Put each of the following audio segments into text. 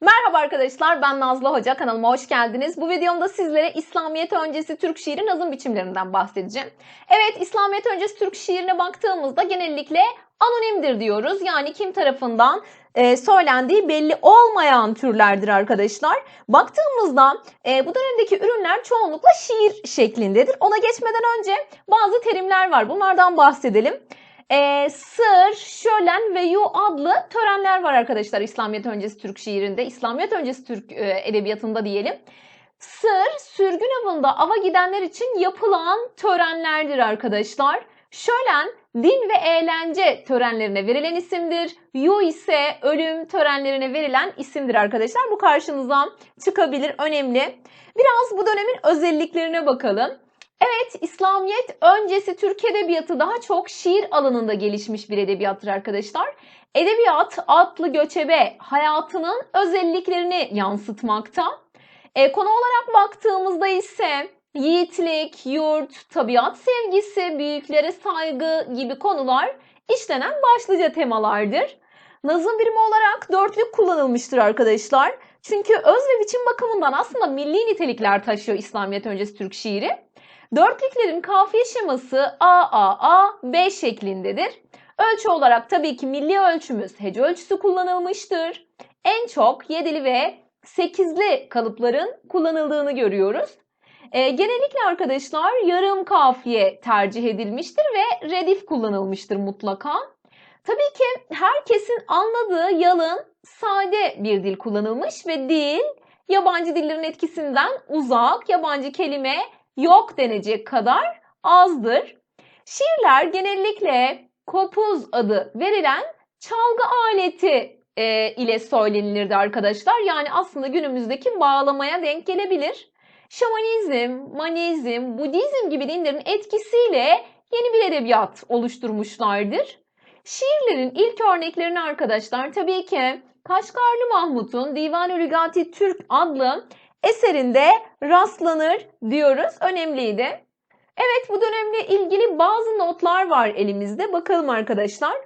Merhaba arkadaşlar ben Nazlı Hoca kanalıma hoş geldiniz. Bu videomda sizlere İslamiyet öncesi Türk şiiri nazım biçimlerinden bahsedeceğim. Evet İslamiyet öncesi Türk şiirine baktığımızda genellikle anonimdir diyoruz. Yani kim tarafından e, söylendiği belli olmayan türlerdir arkadaşlar. Baktığımızda e, bu dönemdeki ürünler çoğunlukla şiir şeklindedir. Ona geçmeden önce bazı terimler var. Bunlardan bahsedelim. E, sır, şölen ve yu adlı törenler var arkadaşlar İslamiyet öncesi Türk şiirinde, İslamiyet öncesi Türk e, edebiyatında diyelim. Sır, sürgün avında ava gidenler için yapılan törenlerdir arkadaşlar. Şölen, din ve eğlence törenlerine verilen isimdir. Yu ise ölüm törenlerine verilen isimdir arkadaşlar. Bu karşınıza çıkabilir, önemli. Biraz bu dönemin özelliklerine bakalım. Evet, İslamiyet öncesi Türk edebiyatı daha çok şiir alanında gelişmiş bir edebiyattır arkadaşlar. Edebiyat atlı göçebe hayatının özelliklerini yansıtmakta. E, konu olarak baktığımızda ise yiğitlik, yurt, tabiat sevgisi, büyüklere saygı gibi konular işlenen başlıca temalardır. Nazım birimi olarak dörtlük kullanılmıştır arkadaşlar. Çünkü öz ve biçim bakımından aslında milli nitelikler taşıyor İslamiyet öncesi Türk şiiri. Dörtlüklerin kafiye şeması A, A, A, B şeklindedir. Ölçü olarak tabii ki milli ölçümüz hece ölçüsü kullanılmıştır. En çok yedili ve sekizli kalıpların kullanıldığını görüyoruz. E, genellikle arkadaşlar yarım kafiye tercih edilmiştir ve redif kullanılmıştır mutlaka. Tabii ki herkesin anladığı yalın, sade bir dil kullanılmış ve dil yabancı dillerin etkisinden uzak, yabancı kelime yok denecek kadar azdır. Şiirler genellikle kopuz adı verilen çalgı aleti e, ile söylenilirdi arkadaşlar. Yani aslında günümüzdeki bağlamaya denk gelebilir. Şamanizm, Manizm, Budizm gibi dinlerin etkisiyle yeni bir edebiyat oluşturmuşlardır. Şiirlerin ilk örneklerini arkadaşlar tabii ki Kaşgarlı Mahmut'un Divan-ı Rügati Türk adlı eserinde rastlanır diyoruz. Önemliydi. Evet bu dönemle ilgili bazı notlar var elimizde. Bakalım arkadaşlar.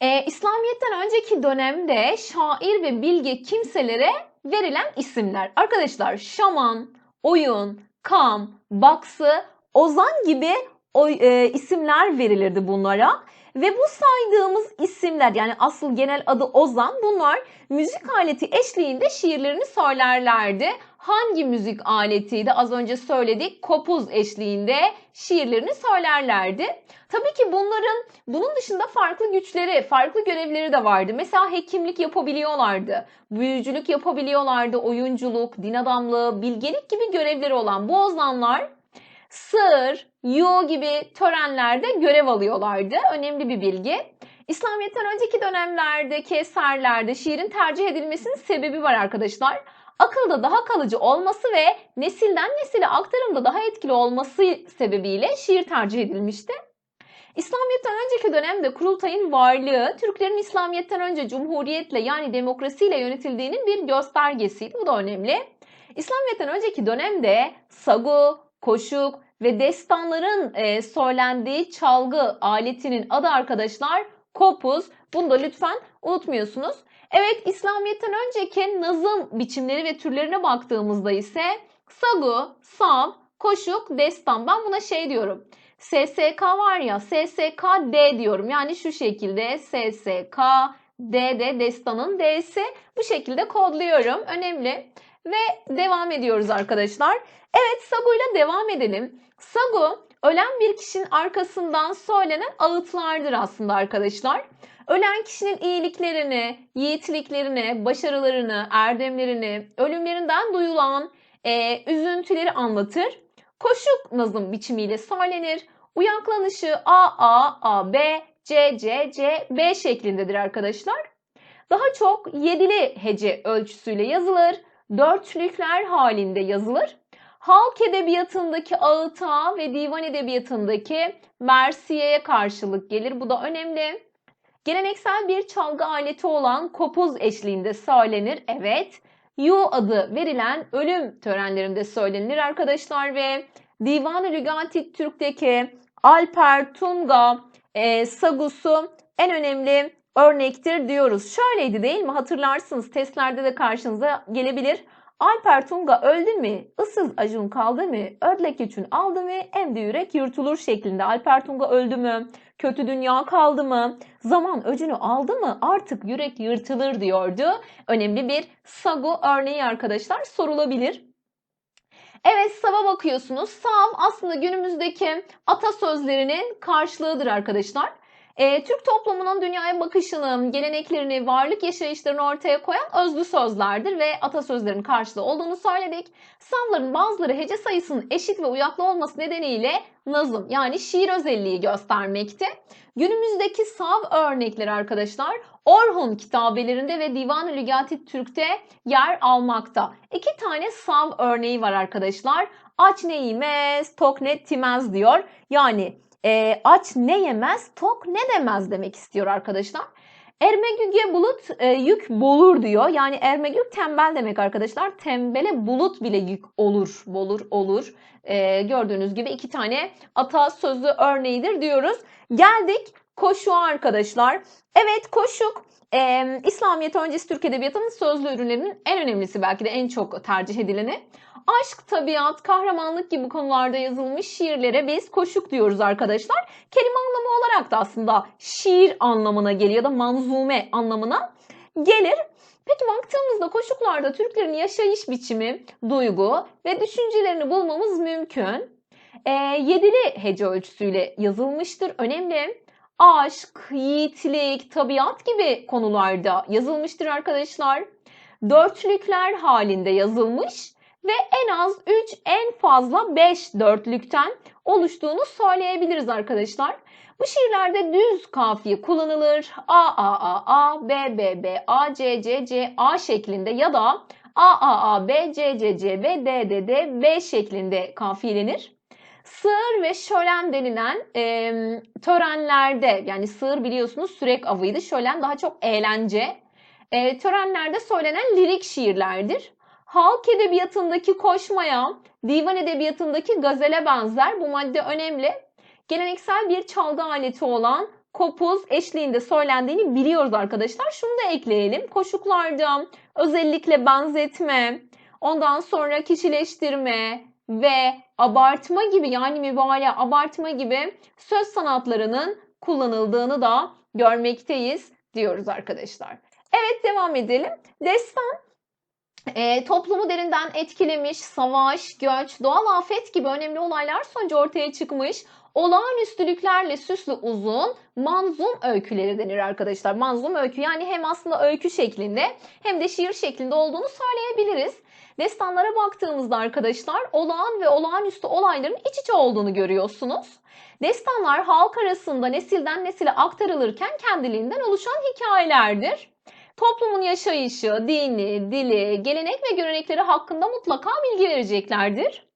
Ee, İslamiyet'ten önceki dönemde şair ve bilge kimselere verilen isimler. Arkadaşlar şaman, oyun, kam, baksı, ozan gibi o, e, isimler verilirdi bunlara. Ve bu saydığımız isimler yani asıl genel adı Ozan bunlar müzik aleti eşliğinde şiirlerini söylerlerdi. Hangi müzik aletiydi? Az önce söyledik. Kopuz eşliğinde şiirlerini söylerlerdi. Tabii ki bunların bunun dışında farklı güçleri, farklı görevleri de vardı. Mesela hekimlik yapabiliyorlardı, büyücülük yapabiliyorlardı, oyunculuk, din adamlığı, bilgelik gibi görevleri olan bu ozanlar sır, yu gibi törenlerde görev alıyorlardı. Önemli bir bilgi. İslamiyet'ten önceki dönemlerdeki eserlerde şiirin tercih edilmesinin sebebi var arkadaşlar. Akılda daha kalıcı olması ve nesilden nesile aktarımda daha etkili olması sebebiyle şiir tercih edilmişti. İslamiyet'ten önceki dönemde kurultayın varlığı Türklerin İslamiyet'ten önce cumhuriyetle yani demokrasiyle yönetildiğinin bir göstergesiydi. Bu da önemli. İslamiyet'ten önceki dönemde sagu, koşuk ve destanların e, söylendiği çalgı aletinin adı arkadaşlar kopuz. Bunu da lütfen unutmuyorsunuz. Evet İslamiyet'ten önceki nazım biçimleri ve türlerine baktığımızda ise sagu, sav, koşuk, destan. Ben buna şey diyorum. SSK var ya SSKD diyorum. Yani şu şekilde SSK D de destanın D'si bu şekilde kodluyorum. Önemli. Ve devam ediyoruz arkadaşlar. Evet ile devam edelim. Sagu ölen bir kişinin arkasından söylenen ağıtlardır aslında arkadaşlar. Ölen kişinin iyiliklerini, yiğitliklerini, başarılarını, erdemlerini, ölümlerinden duyulan e, üzüntüleri anlatır. Koşuk nazım biçimiyle söylenir. Uyaklanışı A, A, A, B, C, C, C, B şeklindedir arkadaşlar. Daha çok yedili hece ölçüsüyle yazılır. Dörtlükler halinde yazılır. Halk edebiyatındaki ağıta ve divan edebiyatındaki mersiyeye karşılık gelir. Bu da önemli. Geleneksel bir çalgı aleti olan kopuz eşliğinde söylenir. Evet. Yu adı verilen ölüm törenlerinde söylenir arkadaşlar ve Divan-ı Rügati Türk'teki Alper Tunga e, sagusu en önemli örnektir diyoruz. Şöyleydi değil mi? Hatırlarsınız testlerde de karşınıza gelebilir. Alper Tunga öldü mü? Issız Acun kaldı mı? Ödlek üçün aldı mı? Emdi yürek yırtılır şeklinde. Alper Tunga öldü mü? Kötü dünya kaldı mı? Zaman öcünü aldı mı? Artık yürek yırtılır diyordu. Önemli bir sagu örneği arkadaşlar sorulabilir. Evet sava bakıyorsunuz. Sav aslında günümüzdeki atasözlerinin karşılığıdır arkadaşlar. Ee, Türk toplumunun dünyaya bakışını, geleneklerini, varlık yaşayışlarını ortaya koyan özlü sözlerdir ve atasözlerin karşılığı olduğunu söyledik. Savların bazıları hece sayısının eşit ve uyaklı olması nedeniyle nazım yani şiir özelliği göstermekte. Günümüzdeki sav örnekleri arkadaşlar Orhun kitabelerinde ve Divan-ı Lügati Türk'te yer almakta. İki tane sav örneği var arkadaşlar. Aç ne yemez, tok ne timez diyor. Yani e, aç ne yemez, tok ne demez demek istiyor arkadaşlar. Ermegüge bulut e, yük bolur diyor. Yani ermegük tembel demek arkadaşlar. Tembele bulut bile yük olur, bolur, olur. E, gördüğünüz gibi iki tane ata sözü örneğidir diyoruz. Geldik koşuğa arkadaşlar. Evet koşuk e, İslamiyet öncesi Türk Edebiyatı'nın sözlü ürünlerinin en önemlisi belki de en çok tercih edileni. Aşk, tabiat, kahramanlık gibi konularda yazılmış şiirlere biz koşuk diyoruz arkadaşlar. Kelime anlamı olarak da aslında şiir anlamına geliyor ya da manzume anlamına gelir. Peki baktığımızda koşuklarda Türklerin yaşayış biçimi, duygu ve düşüncelerini bulmamız mümkün. E, yedili hece ölçüsüyle yazılmıştır. Önemli aşk, yiğitlik, tabiat gibi konularda yazılmıştır arkadaşlar. Dörtlükler halinde yazılmış ve en az 3 en fazla 5 dörtlükten oluştuğunu söyleyebiliriz arkadaşlar. Bu şiirlerde düz kafiye kullanılır. A, A, A, A, B, B, B, A, C, C, C, A şeklinde ya da A, A, A, B, C, C, C, B, D, D, D, B şeklinde kafiyelenir. Sığır ve şölen denilen e, törenlerde yani sığır biliyorsunuz sürek avıydı. Şölen daha çok eğlence. E, törenlerde söylenen lirik şiirlerdir. Halk edebiyatındaki koşmaya, divan edebiyatındaki gazele benzer. Bu madde önemli. Geleneksel bir çalgı aleti olan kopuz eşliğinde söylendiğini biliyoruz arkadaşlar. Şunu da ekleyelim. Koşuklarda özellikle benzetme, ondan sonra kişileştirme ve abartma gibi yani mübalağa abartma gibi söz sanatlarının kullanıldığını da görmekteyiz diyoruz arkadaşlar. Evet devam edelim. Destan e, toplumu derinden etkilemiş, savaş, göç, doğal afet gibi önemli olaylar sonucu ortaya çıkmış olağanüstülüklerle süslü uzun manzum öyküleri denir arkadaşlar. Manzum öykü yani hem aslında öykü şeklinde hem de şiir şeklinde olduğunu söyleyebiliriz. Destanlara baktığımızda arkadaşlar olağan ve olağanüstü olayların iç içe olduğunu görüyorsunuz. Destanlar halk arasında nesilden nesile aktarılırken kendiliğinden oluşan hikayelerdir. Toplumun yaşayışı, dini, dili, gelenek ve görenekleri hakkında mutlaka bilgi vereceklerdir.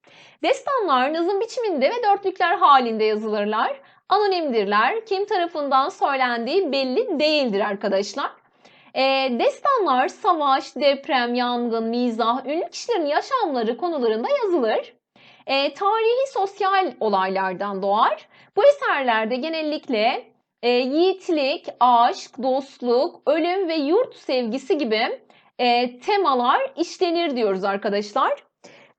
Destanlar nazım biçiminde ve dörtlükler halinde yazılırlar. Anonimdirler. Kim tarafından söylendiği belli değildir arkadaşlar. E, destanlar savaş, deprem, yangın, mizah, ünlü kişilerin yaşamları konularında yazılır. E, tarihi sosyal olaylardan doğar. Bu eserlerde genellikle e, yiğitlik, aşk, dostluk, ölüm ve yurt sevgisi gibi e, temalar işlenir diyoruz arkadaşlar.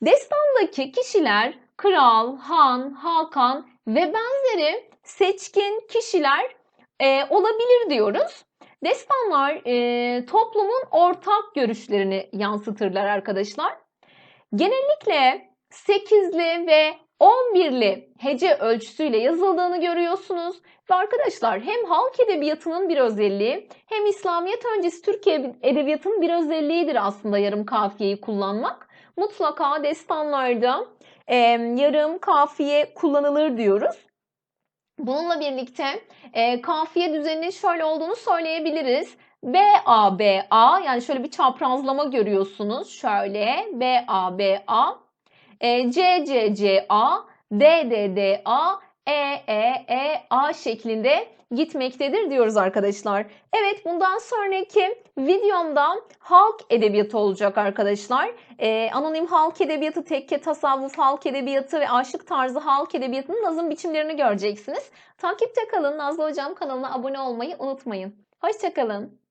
Destandaki kişiler kral, han, hakan ve benzeri seçkin kişiler e, olabilir diyoruz. Destanlar e, toplumun ortak görüşlerini yansıtırlar arkadaşlar. Genellikle 8'li ve 11'li hece ölçüsüyle yazıldığını görüyorsunuz. Ve arkadaşlar hem halk edebiyatının bir özelliği hem İslamiyet öncesi Türkiye edebiyatının bir özelliğidir aslında yarım kafiyeyi kullanmak. Mutlaka destanlarda e, yarım kafiye kullanılır diyoruz. Bununla birlikte e, kafiye düzeninin şöyle olduğunu söyleyebiliriz. B A B A yani şöyle bir çaprazlama görüyorsunuz. Şöyle B A B A e, C C C A D D D A E, E, E, A şeklinde gitmektedir diyoruz arkadaşlar. Evet bundan sonraki videomda halk edebiyatı olacak arkadaşlar. Ee, anonim halk edebiyatı, tekke tasavvuf halk edebiyatı ve aşık tarzı halk edebiyatının nazım biçimlerini göreceksiniz. Takipte kalın. Nazlı Hocam kanalına abone olmayı unutmayın. Hoşçakalın.